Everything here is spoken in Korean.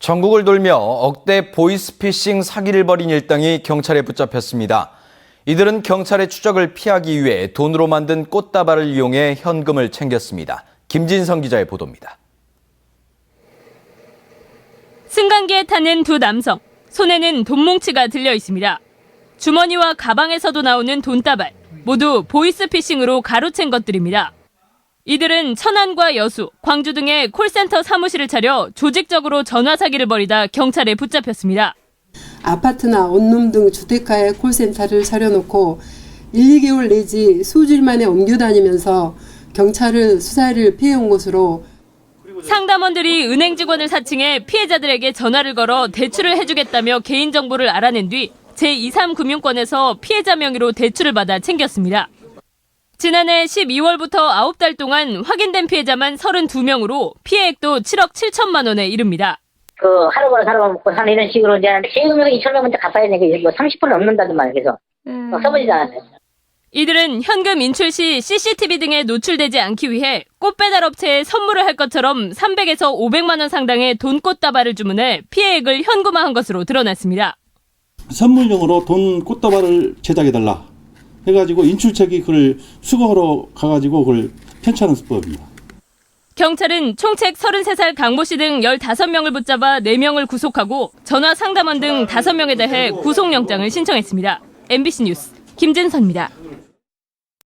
전국을 돌며 억대 보이스피싱 사기를 벌인 일당이 경찰에 붙잡혔습니다. 이들은 경찰의 추적을 피하기 위해 돈으로 만든 꽃다발을 이용해 현금을 챙겼습니다. 김진성 기자의 보도입니다. 승강기에 타는 두 남성. 손에는 돈뭉치가 들려 있습니다. 주머니와 가방에서도 나오는 돈다발. 모두 보이스피싱으로 가로챈 것들입니다. 이들은 천안과 여수, 광주 등의 콜센터 사무실을 차려 조직적으로 전화 사기를 벌이다 경찰에 붙잡혔습니다. 아파트나 원룸 등 주택가에 콜센터를 차려놓고 1, 2개월 내지 수주일 만에 옮겨 다니면서 경찰은 수사를 피해온 것으로 상담원들이 은행 직원을 사칭해 피해자들에게 전화를 걸어 대출을 해주겠다며 개인정보를 알아낸 뒤 제23금융권에서 피해자 명의로 대출을 받아 챙겼습니다. 지난해 12월부터 9달 동안 확인된 피해자만 32명으로 피해액도 7억 7천만 원에 이릅니다. 그 하루 벌어 하루벌어 먹고 사는 이런 식으로 이제 세금을 2천만 원째 갚아야 되니까 이거 30% 넘는다는 말이에요. 그래서 어, 써보지도 않았어요. 이들은 현금 인출 시 CCTV 등에 노출되지 않기 위해 꽃 배달 업체에 선물을 할 것처럼 300에서 500만 원 상당의 돈꽃 다발을 주문해 피해액을 현금화한 것으로 드러났습니다. 선물용으로 돈 꽃다발을 제작해달라 해가지고 인출책이 그걸 수거하러 가가지고 그걸 편찬하는 수법입니다. 경찰은 총책 33살 강모 씨 등 15명을 붙잡아 4명을 구속하고 전화 상담원 등 5명에 대해 구속영장을 신청했습니다. MBC 뉴스 김진선입니다.